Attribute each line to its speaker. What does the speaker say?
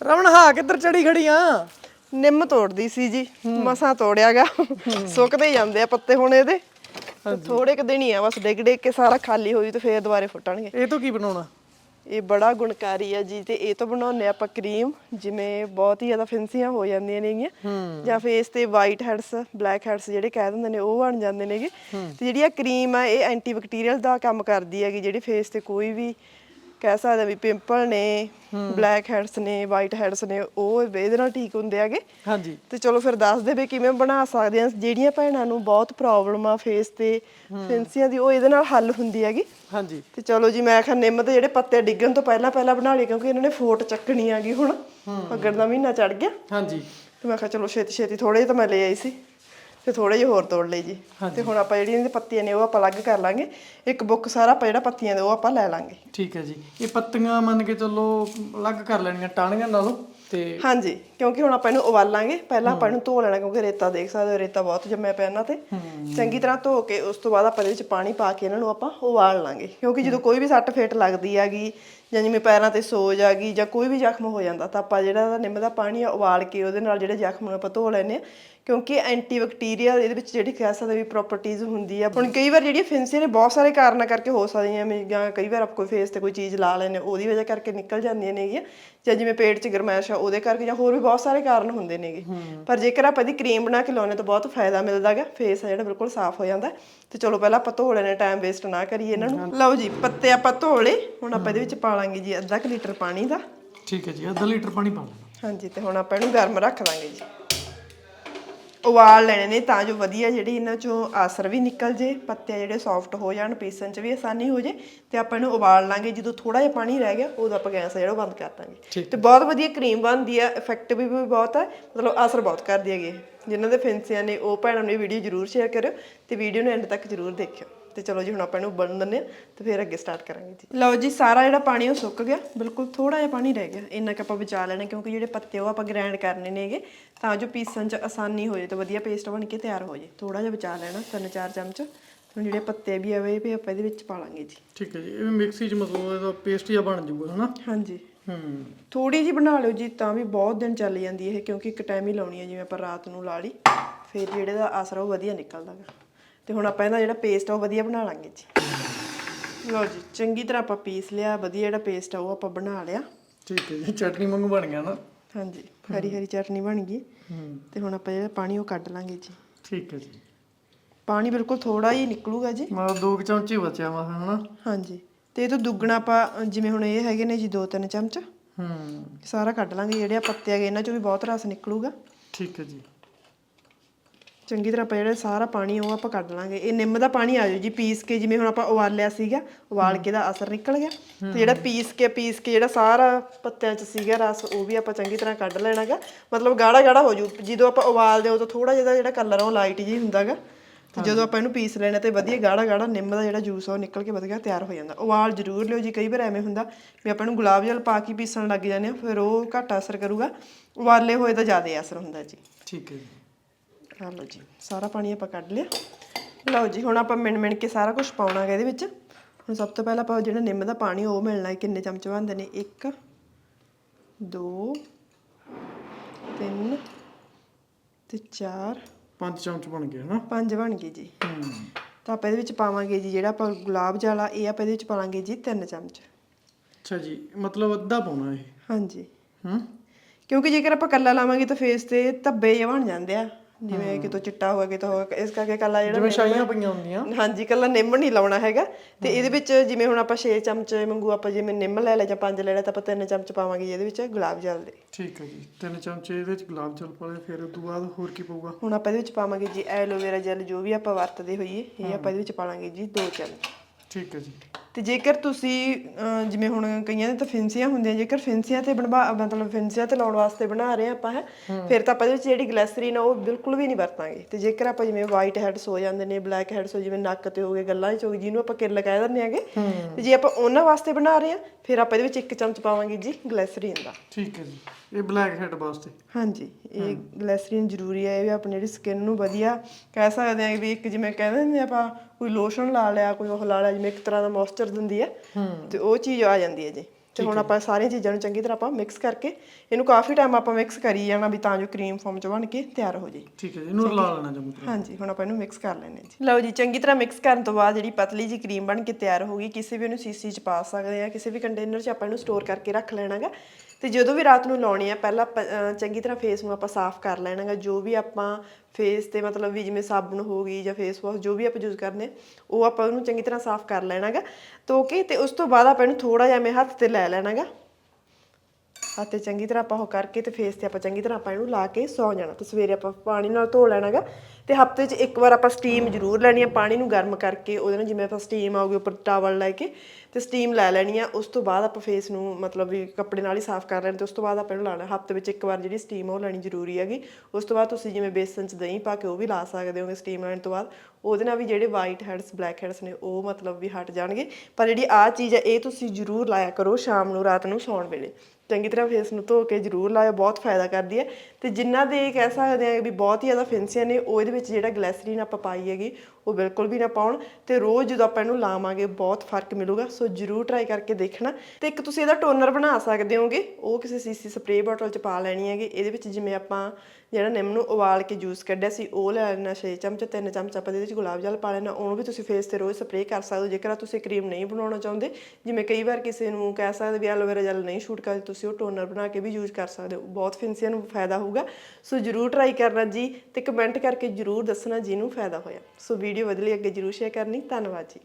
Speaker 1: ਰਮਨ ਹਾਂ ਕਿੱਧਰ ਚੜੀ ਖੜੀਆਂ
Speaker 2: ਨਿੰਮ ਤੋੜਦੀ ਸੀ ਜੀ ਮਸਾਂ ਤੋੜਿਆਗਾ। ਸੁੱਕਦੇ ਹੀ ਜਾਂਦੇ ਆ ਪੱਤੇ ਹੁਣ ਇਹਦੇ। ਥੋੜੇ ਕੁ ਦਿਨ ਹੀ ਆ ਬਸ ਡਿੱਗ ਡਿੱਗ ਕੇ ਸਾਰਾ ਖਾਲੀ ਹੋ ਜੂ ਤੇ ਫੇਰ ਦੁਬਾਰੇ ਫੁੱਟਣਗੇ।
Speaker 1: ਇਹ ਤੋਂ ਕੀ ਬਣਾਉਣਾ?
Speaker 2: ਇਹ ਬੜਾ ਗੁਣਕਾਰੀ ਆ ਜੀ ਤੇ ਇਹ ਤੋਂ ਬਣਾਉਂਦੇ ਆਪਾਂ ਕਰੀਮ ਜਿਵੇਂ ਬਹੁਤ ਹੀ ਜ਼ਿਆਦਾ ਫਿੰਸੀਆਂ ਹੋ ਜਾਂਦੀਆਂ ਨੇਗੀਆਂ। ਜਾਂ ਫੇਸ ਤੇ ਵਾਈਟ ਹੈਡਸ ਬਲੈਕ ਹੈਡਸ ਜਿਹੜੇ ਕਹਿ ਦਿੰਦੇ ਨੇ ਉਹ ਬਣ ਜਾਂਦੇ ਨੇਗੇ। ਤੇ ਜਿਹੜੀ ਆ ਕਰੀਮ ਆ ਇਹ ਐਂਟੀਬੈਕਟੀਰੀਅਲ ਦਾ ਕੰਮ ਕਰਦੀ ਹੈਗੀ ਜਿਹੜੀ ਫੇਸ ਤੇ ਕੋਈ ਵੀ ਕਹਿ ਸਕਦੇ ਵੀ ਪਿੰਪਲ ਨੇ ਬਲੈਕ ਹੈਡਸ ਨੇ ਵਾਈਟ ਹੈਡਸ ਨੇ ਉਹ ਇਹਦੇ ਨਾਲ ਠੀਕ ਹੁੰਦੇ ਹੈਗੇ
Speaker 1: ਹਾਂਜੀ।
Speaker 2: ਤੇ ਚਲੋ ਫਿਰ ਦੱਸ ਦੇ ਵੀ ਕਿਵੇਂ ਬਣਾ ਸਕਦੇ ਆ। ਜਿਹੜੀਆਂ ਭੈਣਾਂ ਨੂੰ ਬਹੁਤ ਪ੍ਰੋਬਲਮ ਆ ਫੇਸ ਤੇ ਫਿੰਸੀਆਂ ਦੀ ਉਹ ਇਹਦੇ ਨਾਲ ਹੱਲ ਹੁੰਦੀ ਹੈਗੀ।
Speaker 1: ਹਾਂਜੀ।
Speaker 2: ਤੇ ਚਲੋ ਜੀ ਮੈਂ ਕਿਹਾ ਨਿੰਮ ਦੇ ਜਿਹੜੇ ਪੱਤੇ ਡਿੱਗਣ ਤੋਂ ਪਹਿਲਾਂ ਪਹਿਲਾਂ ਬਣਾ ਲਏ ਕਿਉਂਕਿ ਇਹਨਾਂ ਨੇ ਫੋਟ ਚੱਕਣੀ ਆਗੀ ਹੁਣ। ਅਗਰ ਦਾ ਮਹੀਨਾ ਚੜ ਗਿਆ।
Speaker 1: ਹਾਂਜੀ।
Speaker 2: ਤੇ ਮੈਂ ਕਿਹਾ ਚਲੋ ਛੇਤੀ ਛੇਤੀ ਥੋੜੇ ਜਿਹੇ ਤਾਂ ਮੈਂ ਲੈ ਆਈ ਸੀ। ਤੇ ਥੋੜੇ ਜਿਹੇ ਹੋਰ ਤੋੜ ਲਏ ਜੀ। ਤੇ ਹੁਣ ਆਪਾਂ ਜਿਹੜੀਆਂ ਇਹਦੇ ਪੱਤੀਆਂ ਨੇ ਉਹ ਆਪਾਂ ਅਲੱਗ ਕਰ ਲਾਂਗੇ। ਇੱਕ ਬੁੱਕ ਸਾਰਾ ਆਪਾਂ ਜਿਹੜਾ ਪੱਤੀਆਂ ਦੇ ਉਹ ਆਪਾਂ ਲੈ ਲਾਂਗੇ।
Speaker 1: ਠੀਕ ਹੈ ਜੀ। ਇਹ ਪੱਤੀਆਂ ਮੰਨ ਕੇ ਚੱਲੋ ਅਲੱਗ ਕਰ ਲੈਣੀਆਂ ਟਾਹਣੀਆਂ ਨਾਲੋਂ ਤੇ
Speaker 2: ਹਾਂਜੀ। ਕਿਉਂਕਿ ਹੁਣ ਆਪਾਂ ਇਹਨੂੰ ਉਬਾਲਾਂਗੇ ਪਹਿਲਾਂ ਆਪਾਂ ਇਹਨੂੰ ਧੋ ਲੈਣਾ ਕਿਉਂਕਿ ਰੇਤਾ ਦੇਖ ਸਕਦੇ ਹੋ ਰੇਤਾ ਬਹੁਤ ਜੰਮਿਆ ਪਿਆ ਇਹਨਾਂ ਤੇ। ਚੰਗੀ ਤਰ੍ਹਾਂ ਧੋ ਕੇ ਉਸ ਤੋਂ ਬਾਅਦ ਆਪਾਂ ਇਹਦੇ ਵਿੱਚ ਪਾਣੀ ਪਾ ਕੇ ਇਹਨਾਂ ਨੂੰ ਆਪਾਂ ਉਬਾਲ ਲਾਂਗੇ। ਕਿਉਂਕਿ ਜਦੋਂ ਕੋਈ ਵੀ ਸੱਟ ਫੇਟ ਲੱਗਦੀ ਹੈਗੀ ਜਾਂ ਜਿਵੇਂ ਪੈਰਾਂ ਤੇ ਸੋਜ ਆ ਗਈ ਜਾਂ ਕੋਈ ਵੀ ਜ਼ਖਮ ਹੋ ਜਾਂਦਾ ਤਾਂ ਆਪਾਂ ਜਿਹੜਾ ਨਿੰਮ ਦਾ ਪਾਣੀ ਆ ਉਬਾਲ ਕੇ ਉਹਦੇ ਨਾਲ ਜਿਹੜੇ ਜ਼ਖਮ ਨੂੰ ਆਪਾਂ ਧੋ ਲੈਨੇ ਆ ਕਿਉਂਕਿ ਐਂਟੀਬੈਕਟੀਰੀਅਲ ਇਹਦੇ ਵਿੱਚ ਜਿਹੜੀ ਕਹਿ ਸਕਦੇ ਵੀ ਪ੍ਰੋਪਰਟੀਜ਼ ਹੁੰਦੀ ਆ। ਹੁਣ ਕਈ ਵਾਰ ਜਿਹੜੀਆਂ ਫਿੰਸੀਆਂ ਨੇ ਬਹੁਤ ਸਾਰੇ ਕਾਰਨਾਂ ਕਰਕੇ ਹੋ ਸਕਦੀਆਂ ਨੇ ਜਾਂ ਕਈ ਵਾਰ ਆਪ ਕੋਈ ਫੇਸ ਤੇ ਕੋਈ ਚੀਜ਼ ਲਾ ਲੈਨੇ ਉਹਦੀ ਵਜ੍ਹਾ ਕਰਕੇ ਨਿਕਲ ਜਾਂਦੀਆਂ ਨੇਗੀਆਂ ਜਾਂ ਜਿਵੇਂ ਪੇਟ 'ਚ ਗਰਮੈਸ਼ ਆ ਉਹਦੇ ਕਰਕੇ ਜਾਂ ਹੋਰ ਵੀ ਬਹੁਤ ਸਾਰੇ ਕਾਰਨ ਹੁੰਦੇ ਨੇਗੇ। ਪਰ ਜੇਕਰ ਆਪਾਂ ਇਹਦੀ ਕਰੀਮ ਬਣਾ ਕੇ ਲਾਉਨੇ ਤਾਂ ਬਹੁਤ ਫਾਇਦਾ ਮਿਲਦਾਗਾ। ਫੇਸ ਆ ਜਿਹੜਾ ਬਿਲਕੁਲ ਸਾਫ਼ ਹੋ ਜਾਂਦਾ। ਤੇ ਚਲੋ ਪਹਿਲਾਂ ਆਪਾਂ ਧੋ ਲੈਣੇ ਟਾਈਮ ਵੇਸਟ ਨਾ ਕਰੀਏ ਇਹਨਾਂ ਨੂੰ। ਲਓ ਜੀ ਪੱਤੇ ਆਪਾਂ ਧੋ ਲਏ ਹੁਣ ਆਪਾਂ ਇਹਦੇ ਵਿੱਚ ਪਾ ਲਾਂਗੇ ਜੀ ਅੱਧਾ ਕੁ ਲੀਟਰ ਪਾਣੀ ਦਾ।
Speaker 1: ਠੀਕ ਹੈ ਜੀ ਅੱਧਾ ਲੀਟਰ ਪਾਣੀ ਪਾ ਲੈਣਾ।
Speaker 2: ਹਾਂਜੀ ਤੇ ਹੁਣ ਆਪਾਂ ਇਹਨੂੰ ਗਰਮ ਰੱਖ ਦਾਂਗੇ ਜੀ। ਉਬਾਲ ਲੈਣੇ ਨੇ ਤਾਂ ਜੋ ਵਧੀਆ ਜਿਹੜੀ ਇਹਨਾਂ ਚੋਂ ਆਸਰ ਵੀ ਨਿਕਲ ਜੇ ਪੱਤੇ ਜਿਹੜੇ ਸੌਫਟ ਹੋ ਜਾਣ ਪੀਸਣ 'ਚ ਵੀ ਆਸਾਨੀ ਹੋ ਜੇ ਤੇ ਆਪਾਂ ਇਹਨੂੰ ਉਬਾਲ ਲਾਂਗੇ। ਜਦੋਂ ਥੋੜਾ ਜਿਹਾ ਪਾਣੀ ਰਹਿ ਗਿਆ ਉਦੋਂ ਆਪਾਂ ਗੈਸ ਜਿਹੜਾ ਉਹ ਬੰਦ ਕਰ ਦਾਂਗੇ। ਤੇ ਬਹੁਤ ਵਧੀਆ ਕਰੀਮ ਬਣਦੀ ਆ ਇਫੈਕਟਿਵ ਵੀ ਬਹੁਤ ਹੈ ਮਤਲਬ ਅਸਰ ਬਹੁਤ ਕਰਦੀ ਹੈਗੀ। ਜਿਨ੍ਹਾਂ ਦੇ ਫਿੰਸੀਆਂ ਨੇ ਉਹ ਭੈਣਾਂ ਨੂੰ ਵੀਡੀਓ ਜ਼ਰੂਰ ਸ਼ੇਅਰ ਕਰਿਓ ਤੇ ਵੀਡੀਓ ਨੂੰ ਐਂਡ ਤੱਕ ਜ਼ਰੂਰ ਦੇਖਿਓ। ਤੇ ਚਲੋ ਜੀ ਹੁਣ ਆਪਾਂ ਇਹਨੂੰ ਬਣ ਦਿੰਦੇ ਆ ਤੇ ਫਿਰ ਅੱਗੇ ਸਟਾਰਟ ਕਰਾਂਗੇ ਜੀ। ਲਓ ਜੀ ਸਾਰਾ ਜਿਹੜਾ ਪਾਣੀ ਉਹ ਸੁੱਕ ਗਿਆ। ਬਿਲਕੁਲ ਥੋੜਾ ਜਿਹਾ ਪਾਣੀ ਰਹਿ ਗਿਆ। ਇੰਨਾ ਕੁ ਆਪਾਂ ਬਚਾ ਲੈਣਾ ਕਿਉਂਕਿ ਜਿਹੜੇ ਪੱਤੇ ਉਹ ਆਪਾਂ ਗ੍ਰਾਈਂਡ ਕਰਨੇ ਨੇਗੇ ਤਾਂ ਜੋ ਪੀਸਣ 'ਚ ਆਸਾਨੀ ਹੋ ਜਾਏ ਤੇ ਵਧੀਆ ਪੇਸਟ ਬਣ ਕੇ ਤਿਆਰ ਹੋ ਜਾਏ। ਥੋੜਾ ਜਿਹਾ ਬਚਾ ਲੈਣਾ ਤਿੰਨ ਚਾਰ ਚਮਚ। ਹੁਣ ਜਿਹੜੇ ਪੱਤੇ ਵੀ ਆਵੇ ਵੀ ਆਪਾਂ ਇਹਦੇ ਵਿੱਚ ਪਾ ਲਾਂਗੇ ਜੀ।
Speaker 1: ਠੀਕ ਹੈ ਜੀ ਇਹ ਮਿਕਸੀ 'ਚ ਮਤਲਬ ਇਹਦਾ ਪੇਸਟ ਜਿਹਾ ਬਣ ਜਾਊਗਾ ਹਨਾ?
Speaker 2: ਹਾਂਜੀ।
Speaker 1: ਹੂੰ।
Speaker 2: ਥੋੜੀ ਜੀ ਬਣਾ ਲਿਓ ਜੀ ਤਾਂ ਵੀ ਬਹੁਤ ਦਿਨ ਚੱਲ ਜਾਂਦੀ ਇਹ ਕਿਉਂਕਿ ਇੱਕ ਟਾਈਮ ਹੀ ਲਾਉਣੀ ਹੈ ਜਿਵੇਂ ਆਪਾਂ ਰਾਤ ਨੂੰ ਲਾ ਲਈ ਫਿਰ ਜਿਹੜੇ ਦਾ ਅਸਰ ਉਹ ਵਧੀਆ ਨਿਕਲਦਾ ਗਾ ਤੇ ਹੁਣ ਆਪਾਂ ਇਹਦਾ ਜਿਹੜਾ ਪੇਸਟ ਆ ਉਹ ਵਧੀਆ ਬਣਾ ਲਾਂਗੇ ਜੀ। ਲਓ ਜੀ ਚੰਗੀ ਤਰ੍ਹਾਂ ਆਪਾਂ ਪੀਸ ਲਿਆ ਵਧੀਆ ਜਿਹੜਾ ਪੇਸਟ ਆ ਉਹ ਆਪਾਂ ਬਣਾ ਲਿਆ।
Speaker 1: ਠੀਕ ਹੈ ਜੀ ਚਟਨੀ ਵਾਂਗੂ ਬਣ ਗਿਆ ਨਾ?
Speaker 2: ਹਾਂਜੀ ਹਰੀ ਹਰੀ ਚਟਨੀ ਬਣ ਗਈ। ਤੇ ਹੁਣ ਆਪਾਂ ਜਿਹੜਾ ਪਾਣੀ ਉਹ ਕੱਢ ਲਾਂਗੇ ਜੀ।
Speaker 1: ਠੀਕ ਹੈ ਜੀ।
Speaker 2: ਪਾਣੀ ਬਿਲਕੁਲ ਥੋੜਾ ਹੀ ਨਿਕਲੂਗਾ ਜੀ।
Speaker 1: ਮਤਲਬ ਦੋ ਕੁ ਚਮਚੇ ਬਚਿਆ ਵਾ ਹਨਾ?
Speaker 2: ਹਾਂਜੀ ਤੇ ਇਹ ਤੋਂ ਦੁੱਗਣਾ ਆਪਾਂ ਜਿਵੇਂ ਹੁਣ ਇਹ ਹੈਗੇ ਨੇ ਜੀ ਦੋ ਤਿੰਨ ਚਮਚ।
Speaker 1: ਹੂੰ।
Speaker 2: ਸਾਰਾ ਕੱਢ ਲਾਂਗੇ ਜਿਹੜੇ ਆ ਪੱਤੇ ਹੈਗੇ ਇਹਨਾਂ ਚੋਂ ਵੀ ਬਹੁਤ ਰਸ ਨਿਕਲੂਗਾ।
Speaker 1: ਠੀਕ ਹੈ ਜੀ।
Speaker 2: ਚੰਗੀ ਤਰ੍ਹਾਂ ਆਪਾਂ ਜਿਹੜਾ ਸਾਰਾ ਪਾਣੀ ਉਹ ਆਪਾਂ ਕੱਢ ਲਾਂਗੇ। ਇਹ ਨਿੰਮ ਦਾ ਪਾਣੀ ਆ ਜਾਓ ਜੀ ਪੀਸ ਕੇ ਜਿਵੇਂ ਹੁਣ ਆਪਾਂ ਉਬਾਲਿਆ ਸੀਗਾ ਉਬਾਲ ਕੇ ਦਾ ਅਸਰ ਨਿਕਲ ਗਿਆ। ਤੇ ਜਿਹੜਾ ਪੀਸ ਕੇ ਪੀਸ ਕੇ ਜਿਹੜਾ ਸਾਰਾ ਪੱਤਿਆਂ 'ਚ ਸੀਗਾ ਰਸ ਉਹ ਵੀ ਆਪਾਂ ਚੰਗੀ ਤਰ੍ਹਾਂ ਕੱਢ ਲੈਣਾਗਾ। ਮਤਲਬ ਗਾੜਾ ਗਾੜਾ ਹੋ ਜੂ ਜਦੋਂ ਆਪਾਂ ਉਬਾਲਦੇ ਹਾਂ ਉਦੋਂ ਥੋੜਾ ਜਿਹਾ ਜਿਹੜਾ ਕਲਰ ਉਹ ਲਾਈਟ ਜਿਹਾ ਹੁੰਦਾਗਾ। ਤੇ ਜਦੋਂ ਆਪਾਂ ਇਹਨੂੰ ਪੀਸ ਲੈਣਾ ਤੇ ਵਧੀਆ ਗਾੜਾ ਗਾੜਾ ਨਿੰਮ ਦਾ ਜਿਹੜਾ ਜੂਸ ਆ ਉਹ ਨਿਕਲ ਕੇ ਵਧੀਆ ਤਿਆਰ ਹੋ ਜਾਂਦਾ। ਉਬਾਲ ਜ਼ਰੂਰ ਲਿਓ ਜੀ ਕਈ ਵਾਰ ਐਵੇਂ ਹੁੰਦਾ ਵੀ ਆਪਾਂ ਨੂੰ ਗੁਲਾਬ ਜਲ ਪਾ ਕੇ ਪੀਸਣ ਲੱਗ ਜਾਂਦੇ ਆ ਫਿਰ ਉਹ ਘੱਟ ਅਸਰ ਕਰੂਗਾ। ਉਬਾਲੇ ਹੋਏ ਤਾਂ ਜ਼ਿਆਦਾ ਅਸਰ ਹੁੰਦਾ ਜੀ।
Speaker 1: ਠੀਕ ਹੈ ਜੀ।
Speaker 2: ਆ ਲਓ ਜੀ ਸਾਰਾ ਪਾਣੀ ਆਪਾਂ ਕੱਢ ਲਿਆ। ਲਓ ਜੀ ਹੁਣ ਆਪਾਂ ਮਿਣ ਮਿਣ ਕੇ ਸਾਰਾ ਕੁਝ ਪਾਉਣਾ ਹੈ ਇਹਦੇ ਵਿੱਚ। ਹੁਣ ਸਭ ਤੋਂ ਪਹਿਲਾਂ ਆਪਾਂ ਜਿਹੜਾ ਨਿੰਮ ਦਾ ਪਾਣੀ ਉਹ ਮਿਲਣਾ ਹੈ ਕਿੰਨੇ ਚਮਚ ਬਣਦੇ ਨੇ? 1 2 3 ਤੇ 4
Speaker 1: ਪੰਜ ਚਮਚ ਬਣ ਗਏ ਹਨਾ?
Speaker 2: 5 ਬਣ ਗਏ ਜੀ।
Speaker 1: ਹੂੰ।
Speaker 2: ਤਾਂ ਆਪਾਂ ਇਹਦੇ ਵਿੱਚ ਪਾਵਾਂਗੇ ਜੀ ਜਿਹੜਾ ਆਪਾਂ ਗੁਲਾਬ ਜਲ ਇਹ ਆਪਾਂ ਇਹਦੇ ਵਿੱਚ ਪਾਵਾਂਗੇ ਜੀ 3 ਚਮਚ।
Speaker 1: ਅੱਛਾ ਜੀ ਮਤਲਬ ਅੱਧਾ ਪਾਉਣਾ ਇਹ?
Speaker 2: ਹਾਂਜੀ।
Speaker 1: ਹੂੰ।
Speaker 2: ਕਿਉਂਕਿ ਜੇਕਰ ਆਪਾਂ ਕੱਲਾ ਲਾਵਾਂਗੇ ਤਾਂ ਫੇਸ ਤੇ ਧੱਬੇ ਜਿਹੇ ਬਣ ਜਾਂਦੇ ਆ। ਜਿਵੇਂ ਕਿਤੋਂ ਚਿੱਟਾ ਹੋਇਆ ਕਿਤੋਂ ਹੋਇਆ ਇਸ ਕਰਕੇ ਕੱਲਾ ਜਿਹੜਾ
Speaker 1: ਜਿਵੇਂ ਸ਼ਾਈਆਂ ਪਈਆਂ ਹੁੰਦੀਆਂ।
Speaker 2: ਹਾਂਜੀ ਕੱਲਾ ਨਿੰਮ ਨਹੀਂ ਲਾਉਣਾ ਹੈਗਾ। ਤੇ ਇਹਦੇ ਵਿੱਚ ਜਿਵੇਂ ਹੁਣ ਆਪਾਂ 6 ਚਮਚੇ ਮੰਗੂ ਆਪਾਂ ਜਿਵੇਂ ਨਿੰਮ ਲੈ ਲਿਆ ਜਾਂ 5 ਲੈ ਲਿਆ ਤਾਂ ਆਪਾਂ 3 ਚਮਚ ਪਾਵਾਂਗੇ ਇਹਦੇ ਵਿੱਚ ਗੁਲਾਬ ਜਲ ਦੇ।
Speaker 1: ਠੀਕ ਹੈ ਜੀ। ਤਿੰਨ ਚਮਚੇ ਇਹਦੇ ਵਿੱਚ ਗੁਲਾਬ ਜਲ ਪਾ ਲਿਆ ਫਿਰ ਉਸ ਤੋਂ ਬਾਅਦ ਹੋਰ ਕੀ ਪਊਗਾ?
Speaker 2: ਹੁਣ ਆਪਾਂ ਇਹਦੇ ਵਿੱਚ ਪਾਵਾਂਗੇ ਜੀ ਐਲੋਵੇਰਾ ਜੈਲ ਜੋ ਵੀ ਆਪਾਂ ਵਰਤਦੇ ਹੋਈਏ ਇਹ ਆਪਾਂ ਇਹਦੇ ਵਿੱਚ ਪਾਵਾਂਗੇ ਜੀ 2 ਚਮਚ।
Speaker 1: ਠੀਕ ਹੈ ਜੀ।
Speaker 2: ਤੇ ਜੇਕਰ ਤੁਸੀਂ ਅਹ, ਜਿਵੇਂ ਹੁਣ ਕਈਆਂ ਦੇ ਤਾਂ ਫਿੰਸੀਆਂ ਹੁੰਦੀਆਂ ਜੇਕਰ ਫਿੰਸੀਆਂ ਤੇ ਬਣਵਾ ਮਤਲਬ ਫਿੰਸੀਆਂ ਤੇ ਲਾਉਣ ਵਾਸਤੇ ਬਣਾ ਰਹੇ ਆ ਆਪਾਂ ਹੈ ਫਿਰ ਤਾਂ ਆਪਾਂ ਇਹਦੇ ਵਿੱਚ ਜਿਹੜੀ ਗਲੈਸਰੀਨ ਆ ਉਹ ਬਿਲਕੁਲ ਵੀ ਨਹੀਂ ਵਰਤਾਂਗੇ। ਤੇ ਜੇਕਰ ਆਪਾਂ ਜਿਵੇਂ ਵਾਈਟ ਹੈਡਸ ਹੋ ਜਾਂਦੇ ਨੇ ਬਲੈਕ ਹੈਡਸ ਹੋ ਜਿਵੇਂ ਨੱਕ ਤੇ ਹੋ ਗਏ ਗੱਲਾਂ 'ਚ ਹੋ ਗਏ ਜਿਹਨੂੰ ਆਪਾਂ ਕਿਰਲ ਕਹਿ ਦਿੰਦੇ ਆਗੇ ਤੇ ਜੇ ਆਪਾਂ ਉਹਨਾਂ ਵਾਸਤੇ ਬਣਾ ਰਹੇ ਆ ਫਿਰ ਆਪਾਂ ਇਹਦੇ ਵਿੱਚ ਇੱਕ ਚਮਚ ਪਾਵਾਂਗੇ ਜੀ ਗਲੈਸਰੀਨ ਦਾ।
Speaker 1: ਠੀਕ ਹੈ ਜੀ। ਇਹ ਬਲੈਕ ਹੈਡ ਵਾਸਤੇ।
Speaker 2: ਹਾਂਜੀ ਇਹ ਗਲੈਸਰੀਨ ਜ਼ਰੂਰੀ ਹੈ ਇਹ ਵੀ ਆਪਣੀ ਜਿਹੜੀ ਸਕਿਨ ਨੂੰ ਵਧੀਆ ਕਹਿ ਸਕਦੇ ਆ ਵੀ ਇੱਕ ਜਿਵੇਂ ਕਹਿੰਦੇ ਨੇ ਆਪਾਂ ਕੋਈ ਲੋਸ਼ਨ ਲਾ ਲਿਆ ਕੋਈ ਉਹ ਲਾ ਲਿਆ ਜਿਵੇਂ ਇੱਕ ਤਰ੍ਹਾਂ ਦਾ ਮੋਇਸਚਰ ਦਿੰਦੀ ਹੈ। ਤੇ ਉਹ ਚੀਜ਼ ਆ ਜਾਂਦੀ ਹੈ ਜੀ। ਤੇ ਹੁਣ ਆਪਾਂ ਸਾਰੀਆਂ ਚੀਜ਼ਾਂ ਨੂੰ ਚੰਗੀ ਤਰ੍ਹਾਂ ਆਪਾਂ ਮਿਕਸ ਕਰਕੇ ਇਹਨੂੰ ਕਾਫੀ ਟਾਈਮ ਆਪਾਂ ਮਿਕਸ ਕਰੀ ਜਾਣਾ ਵੀ ਤਾਂ ਜੋ ਕਰੀਮ ਫਾਰਮ ਚ ਬਣ ਕੇ ਤਿਆਰ ਹੋ ਜੇ
Speaker 1: ਠੀਕ ਹੈ ਜੀ ਇਹਨੂੰ ਰਲਾ ਲੈਣਾ ਚੰਗੀ ਤਰ੍ਹਾਂ।
Speaker 2: ਹਾਂਜੀ ਹੁਣ ਆਪਾਂ ਇਹਨੂੰ ਮਿਕਸ ਕਰ ਲੈਣੇ ਜੀ। ਲਓ ਜੀ ਚੰਗੀ ਤਰ੍ਹਾਂ ਮਿਕਸ ਕਰਨ ਤੋਂ ਬਾਅਦ ਜਿਹੜੀ ਪਤਲੀ ਜੀ ਕਰੀਮ ਬਣ ਕੇ ਤਿਆਰ ਹੋ ਗਈ ਕਿਸੇ ਵੀ ਇਹਨੂੰ ਸੀਸੀ ਚ ਪਾ ਸਕਦੇ ਆ ਕਿਸੇ ਵੀ ਕੰਟੇਨਰ ਚ ਆਪਾਂ ਇਹਨੂੰ ਸਟੋਰ ਕਰਕੇ ਰੱਖ ਲੈਣਾਗਾ। ਤੇ ਜਦੋਂ ਵੀ ਰਾਤ ਨੂੰ ਲਾਉਣੀ ਆ ਪਹਿਲਾਂ ਚੰਗੀ ਤਰ੍ਹਾਂ ਫੇਸ ਨੂੰ ਆਪਾਂ ਸਾਫ਼ ਕਰ ਲੈਣਾਗਾ ਜੋ ਵੀ ਆਪਾਂ ਫੇਸ ਤੇ ਮਤਲਬ ਵੀ ਜਿਵੇਂ ਸਾਬਣ ਹੋ ਗਈ ਜਾਂ ਫੇਸ ਵਾਸ਼ ਜੋ ਵੀ ਆਪਾਂ ਯੂਜ਼ ਕਰਨੇ ਆ, ਉਹ ਆਪਾਂ ਉਹਨੂੰ ਚੰਗੀ ਤਰ੍ਹਾਂ ਸਾਫ਼ ਕਰ ਲੈਣਾਗਾ ਧੋ ਕੇ ਤੇ ਉਸ ਤੋਂ ਬਾਅਦ ਆਪਾਂ ਇਹਨੂੰ ਥੋੜਾ ਜਿਹਾ ਮੈਂ ਹੱਥ ਤੇ ਲੈ ਲੈਣਾਗਾ। ਹੱਥ ਤੇ ਚੰਗੀ ਤਰ੍ਹਾਂ ਆਪਾਂ ਉਹ ਕਰਕੇ ਤੇ ਫੇਸ ਤੇ ਆਪਾਂ ਚੰਗੀ ਤਰ੍ਹਾਂ ਆਪਾਂ ਇਹਨੂੰ ਲਾ ਕੇ ਸੌ ਜਾਣਾ ਤੇ ਸਵੇਰੇ ਆਪਾਂ ਪਾਣੀ ਨਾਲ ਧੋ ਲੈਣਾਗਾ। ਤੇ ਹਫ਼ਤੇ 'ਚ ਇੱਕ ਵਾਰ ਆਪਾਂ ਸਟੀਮ ਜ਼ਰੂਰ ਲੈਣੀ ਆ ਪਾਣੀ ਨੂੰ ਗਰਮ ਕਰਕੇ ਉਹਦੇ ਨਾਲ ਜਿਵੇਂ ਆਪਾਂ ਸਟੀਮ ਆਉਗੀ ਉੱਪਰ ਟਾਵਲ ਲੈ ਕੇ ਤੇ ਸਟੀਮ ਲੈ ਲੈਣੀ ਆ, ਉਸ ਤੋਂ ਬਾਅਦ ਆਪਾਂ ਫੇਸ ਨੂੰ ਮਤਲਬ ਵੀ ਕੱਪੜੇ ਨਾਲ ਹੀ ਸਾਫ਼ ਕਰ ਲੈਣਾ ਤੇ ਉਸ ਤੋਂ ਬਾਅਦ ਆਪਾਂ ਇਹਨੂੰ ਲਾਣਾ ਹਫ਼ਤੇ ਵਿੱਚ ਇੱਕ ਵਾਰ ਜਿਹੜੀ ਸਟੀਮ ਉਹ ਲੈਣੀ ਜ਼ਰੂਰੀ ਹੈਗੀ। ਉਸ ਤੋਂ ਬਾਅਦ ਤੁਸੀਂ ਜਿਵੇਂ ਬੇਸਨ 'ਚ ਦਹੀਂ ਪਾ ਕੇ ਉਹ ਵੀ ਲਾ ਸਕਦੇ ਹੋਗੇ ਸਟੀਮ ਲੈਣ ਤੋਂ ਬਾਅਦ। ਉਹਦੇ ਨਾਲ ਵੀ ਜਿਹੜੇ ਵਾਈਟ ਹੈਡਸ ਬਲੈਕ ਹੈਡਸ ਨੇ, ਉਹ ਮਤਲਬ ਵੀ ਹਟ ਜਾਣਗੇ। ਪਰ ਜਿਹੜੀ ਆ ਚੀਜ਼ ਹੈ ਇਹ ਤੁਸੀਂ ਜ਼ਰੂਰ ਲਾਇਆ ਕਰੋ ਸ਼ਾਮ ਨੂੰ, ਰਾਤ ਨੂੰ ਸੌਣ ਵੇਲੇ। ਚੰਗੀ ਤਰ੍ਹਾਂ ਫੇਸ ਨੂੰ ਧੋ ਕੇ ਜ਼ਰੂਰ ਲਾਇਓ, ਬਹੁਤ ਫਾਇਦਾ ਕਰਦੀ ਹੈ ਤੇ ਜਿਨ੍ਹਾਂ ਦੇ ਕਹਿ ਸਕਦੇ ਆ ਵੀ ਬਹੁਤ ਹੀ ਜ਼ਿਆਦਾ ਫਿੰਸੀਆਂ ਨੇ, ਉਹ ਇਹਦੇ ਵਿੱਚ ਜਿਹੜਾ ਗਲੈਸਰੀਨ ਆਪਾਂ ਪਾਈ ਹੈਗੀ, ਉਹ ਬਿਲਕੁਲ ਵੀ ਨਾ ਪਾਉਣ। ਤੇ ਰੋਜ਼ ਜਦੋਂ ਆਪਾਂ ਇਹਨੂੰ ਲਾਵਾਂਗੇ, ਬਹੁਤ ਫ਼ਰਕ ਮਿਲੂਗਾ। ਸੋ ਜ਼ਰੂਰ ਟਰਾਈ ਕਰਕੇ ਦੇਖਣਾ। ਤੇ ਇੱਕ ਤੁਸੀਂ ਇਹਦਾ ਟੋਨਰ ਬਣਾ ਸਕਦੇ ਹੋਗੇ। ਉਹ ਕਿਸੇ ਸੀਸੀ ਸਪਰੇਅ ਬੋਟਲ 'ਚ ਪਾ ਲੈਣੀ ਹੈਗੀ। ਇਹਦੇ ਵਿੱਚ ਜਿਵੇਂ ਆਪਾਂ ਜਿਹੜਾ ਨਿੰਮ ਨੂੰ ਉਬਾਲ ਕੇ ਜੂਸ ਕੱਢਿਆ ਸੀ, ਉਹ ਲੈ ਲੈਣਾ 6 ਚਮਚ 3 ਚਮਚ ਆਪਾਂ ਇਹਦੇ ਵਿੱਚ ਗੁਲਾਬ ਜਲ ਪਾ ਲੈਣਾ। ਉਹਨੂੰ ਵੀ ਤੁਸੀਂ ਫੇਸ ਤੇ ਰੋਜ਼ ਸਪਰੇਅ ਕਰ ਸਕਦੇ ਹੋ। ਜੇਕਰ ਤੁਸੀਂ ਕਰੀਮ ਨਹੀਂ ਬਣਾਉਣਾ ਚਾਹੁੰਦੇ, ਜਿਵੇਂ ਕਈ ਵਾਰ ਕਿਸੇ ਨੂੰ ਕਹਿ ਸਕਦੇ ਵੀ ਐਲੋਵੇਰਾ ਜਲ ਨਹੀਂ ਸ਼ੂਟ ਕਰਦੇ, ਤੁਸੀਂ ਉਹ ਟੋਨਰ ਬਣਾ ਕੇ ਵੀ ਯੂਜ਼ ਕਰ ਸਕਦੇ ਹੋ। ਬਹੁਤ ਫਿੰਸੀਆਂ ਨੂੰ ਫਾਇਦਾ ਹੋਊਗਾ। ਸੋ ਜਰੂਰ ਟਰਾਈ ਕਰਨਾ ਜੀ ਤੇ ਕਮੈਂਟ ਕਰਕੇ ਜਰੂਰ ਦੱਸਣਾ ਜਿਹਨੂੰ ਫਾਇਦਾ ਹੋਇਆ। ਸੋ ਵੀਡੀਓ ਵਧੀਆ ਅੱਗੇ ਜਰੂਰ ਸ਼ੇਅਰ ਕਰਨੀ। ਧੰਨਵਾਦ ਜੀ।